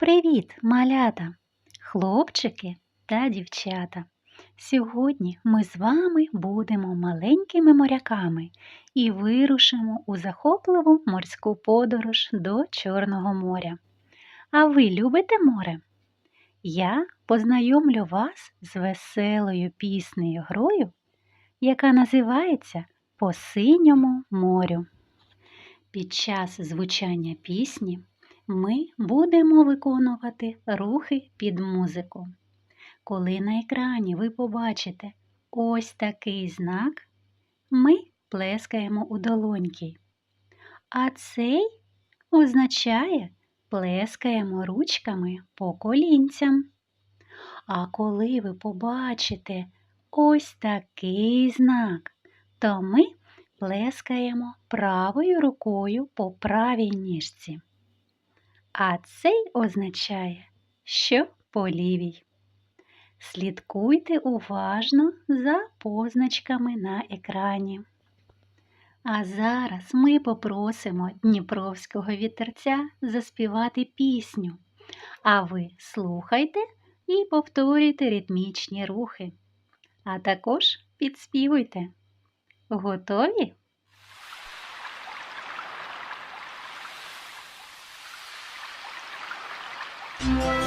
Привіт, малята, хлопчики та дівчата. Сьогодні ми з вами будемо маленькими моряками і вирушимо у захопливу морську подорож до Чорного моря. А ви любите море? Я познайомлю вас з веселою піснею грою, яка називається По синьому морю. Під час звучання пісні ми будемо виконувати рухи під музику. Коли на екрані ви побачите ось такий знак, ми плескаємо у долоньки. А цей означає плескаємо ручками по колінцям. А коли ви побачите ось такий знак, то ми плескаємо правою рукою по правій ніжці. А цей означає, що по лівій. Слідкуйте уважно за позначками на екрані. А зараз ми попросимо Дніпровського вітерця заспівати пісню. А ви слухайте і повторюйте ритмічні рухи. А також підспівуйте. Готові? До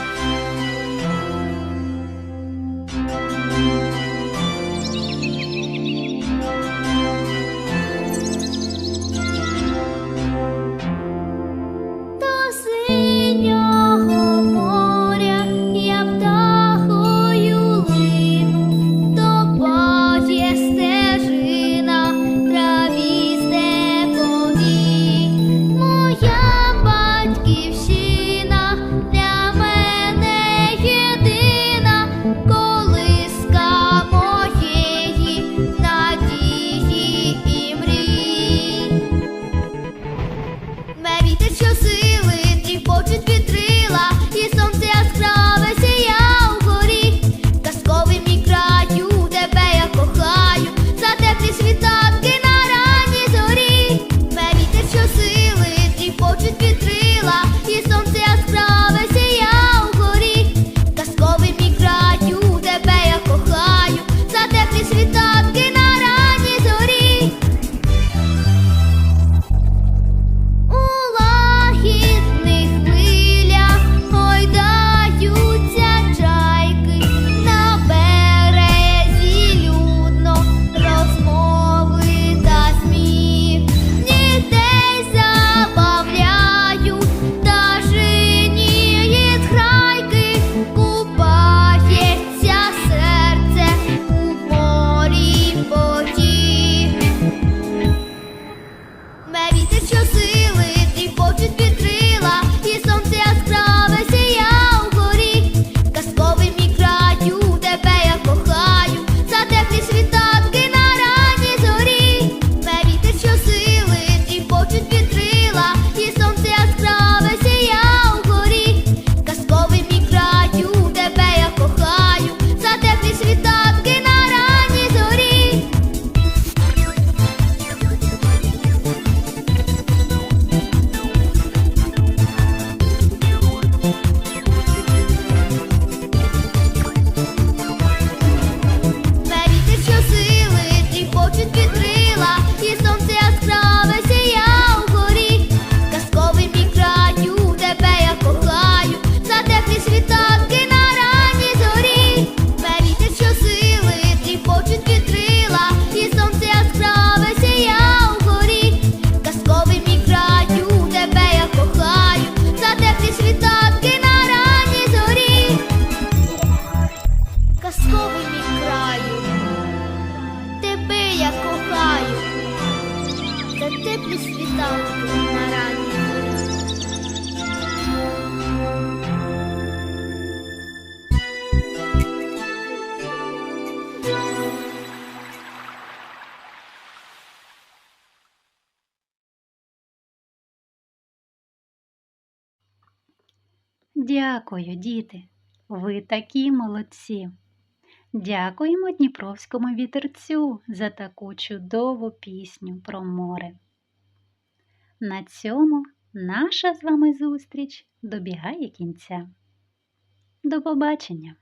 теплі світанки на ранній. Дякую, діти. Ви такі молодці. Дякуємо Дніпровському вітерцю за таку чудову пісню про море. На цьому наша з вами зустріч добігає кінця. До побачення!